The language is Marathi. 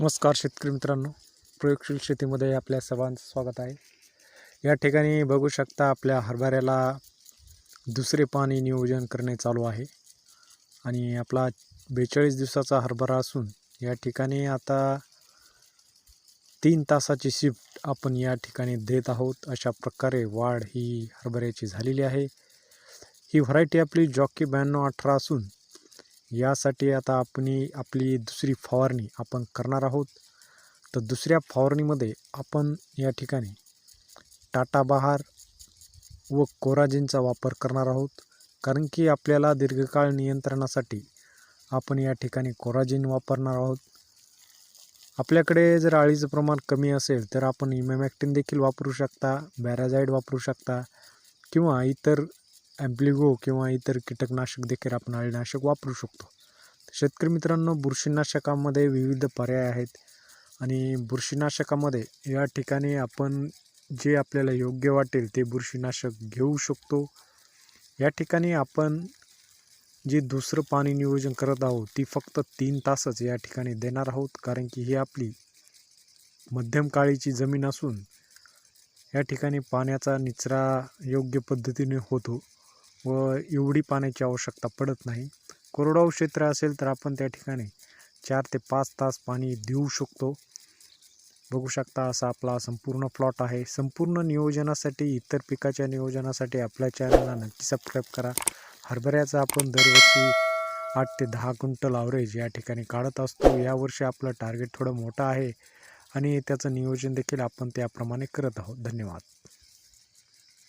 नमस्कार शेतकरी मित्रांनो. प्रयोगशील शेतीमध्ये आपल्या सर्वांचं स्वागत आहे. या ठिकाणी बघू शकता आपल्या हरभऱ्याला दुसरे पाणी नियोजन करणे चालू आहे. आणि आपला बेचाळीस दिवसाचा हरभरा असून या ठिकाणी आता तीन तासाची शिफ्ट आपण या ठिकाणी देत आहोत. अशा प्रकारे वाढ ही हरभऱ्याची झालेली आहे. ही व्हरायटी आपली जॉकी ब्याण्णव अठरा असून यासाठी आता आपण आपली दुसरी फवारणी आपण करणार आहोत. तर दुसऱ्या फवारणीमध्ये आपण या ठिकाणी टाटा बहार व कोराजिनचा वापर करणार आहोत. कारण की आपल्याला दीर्घकाळ नियंत्रणासाठी आपण या ठिकाणी कोराजिन वापरणार आहोत. आपल्याकडे जर अळीचं प्रमाण कमी असेल तर आपण इमॅमॅक्टिन देखील वापरू शकता बॅराझाईड वापरू शकता किंवा इतर ॲम्प्लिगो किंवा इतर कीटकनाशक देखील आपण अळीनाशक वापरू शकतो. शेतकरी मित्रांनो बुरशीनाशकामध्ये विविध पर्याय आहेत आणि बुरशीनाशकामध्ये या ठिकाणी आपण जे आपल्याला योग्य वाटेल ते बुरशीनाशक घेऊ शकतो. या ठिकाणी आपण जे दुसरं पाणी नियोजन करत आहोत ती फक्त तीन तासच या ठिकाणी देणार आहोत कारण की ही आपली मध्यम काळीची जमीन असून या ठिकाणी पाण्याचा निचरा योग्य पद्धतीने होतो. व एवढी पाण्याची आवश्यकता पडत नाही. कोरडवाहू क्षेत्र असेल तर आपण त्या ठिकाणी चार ते पाच तास पाणी देऊ शकतो. बघू शकता असा आपला संपूर्ण प्लॉट आहे. संपूर्ण नियोजनासाठी इतर पिकाच्या नियोजनासाठी आपल्या चॅनलला नक्की सबस्क्राईब करा. हरभऱ्याचा आपण दरवर्षी आठ ते दहा क्विंटल ॲव्हरेज या ठिकाणी काढत असतो. यावर्षी आपलं टार्गेट थोडं मोठं आहे आणि त्याचं नियोजन देखील आपण त्याप्रमाणे करत आहोत. धन्यवाद.